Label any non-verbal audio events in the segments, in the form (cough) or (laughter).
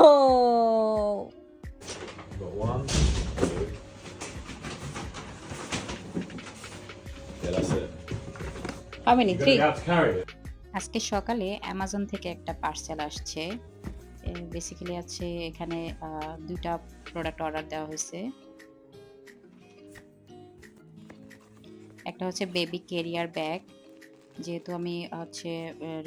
Got one, two. Yeah, that's it. How many? You're Three? be able to carry it. আজকে সকালে Amazon থেকে একটা parcel আসছে basically আছে এখানে আহ, দুইটা প্রোডাক্ট অর্ডার দেওয়া হয়েছে একটা হচ্ছে বেবি কেরিয়ার ব্যাগ যেহেতু আমি হচ্ছে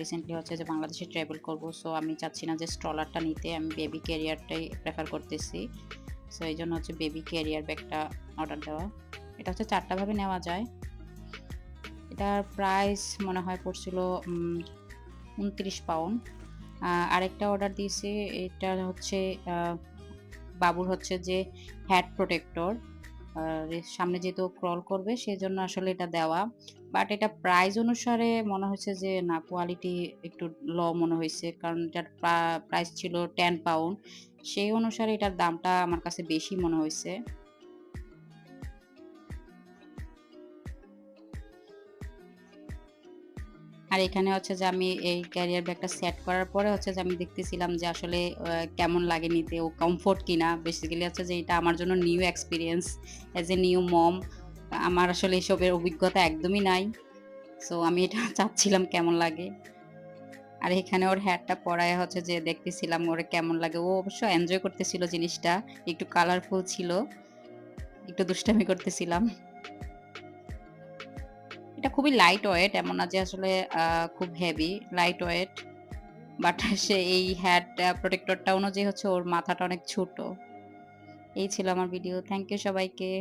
রিসেন্টলি হচ্ছে যে বাংলাদেশে ট্রাভেল করব সো আমি চাচ্ছি না যে স্ট্রলারটা নিতে, আমি বেবি ক্যারিয়ারটাই প্রেফার করতেছি। সো এই জন্য হচ্ছে বেবি ক্যারিয়ার ব্যাগটা অর্ডার দেওয়া। এটা হচ্ছে চারটাভাবে নেওয়া যায়। এটার প্রাইস মনে হয় পড়ছিল উনত্রিশ পাউন্ড আরেকটা অর্ডার দিয়েছি, এটা হচ্ছে বাবুর হচ্ছে যে হ্যাড প্রোটেক্টর সামনে যেহেতু ক্রল করবে, সেজন্য আসলে এটা দেওয়া। বাট এটা প্রাইস অনুসারে মনে হয়েছে যে, না কোয়ালিটি একটু ল মনে হয়েছে। কারণ এটার প্রাইস ছিল টেন পাউন্ড সেই অনুসারে এটার দামটা আমার কাছে বেশি মনে হয়েছে। আর এখানে হচ্ছে যে আমি এই ক্যারিয়ার ব্যাগটা সেট করার পরে হচ্ছে যে আমি দেখতেছিলাম যে আসলে কেমন লাগে নিতে, ও কমফোর্ট কিনা। বেসিক্যালি হচ্ছে যে এটা আমার জন্য new experience as a new mom আমার আসলে এসবের অভিজ্ঞতা একদমই নাই। সো আমি এটা (laughs) চাচ্ছিলাম কেমন লাগে। আর এখানে ওর হ্যাটটা পরায় হচ্ছে যে দেখতেছিলাম ওর কেমন লাগে। ও অবশ্য এনজয় করতেছিল জিনিসটা। একটু কালারফুল ছিল। একটু দুষ্টামি করতেছিলাম। এটা খুবই লাইট ওয়েট এমন না যে আসলে খুব হেভি লাইট ওয়েট বাট সে এই হ্যাড প্রোটেক্টরটা অনুযায়ী হচ্ছে ওর মাথাটা অনেক ছোট। এই ছিল আমার ভিডিও থ্যাংক ইউ সবাইকে।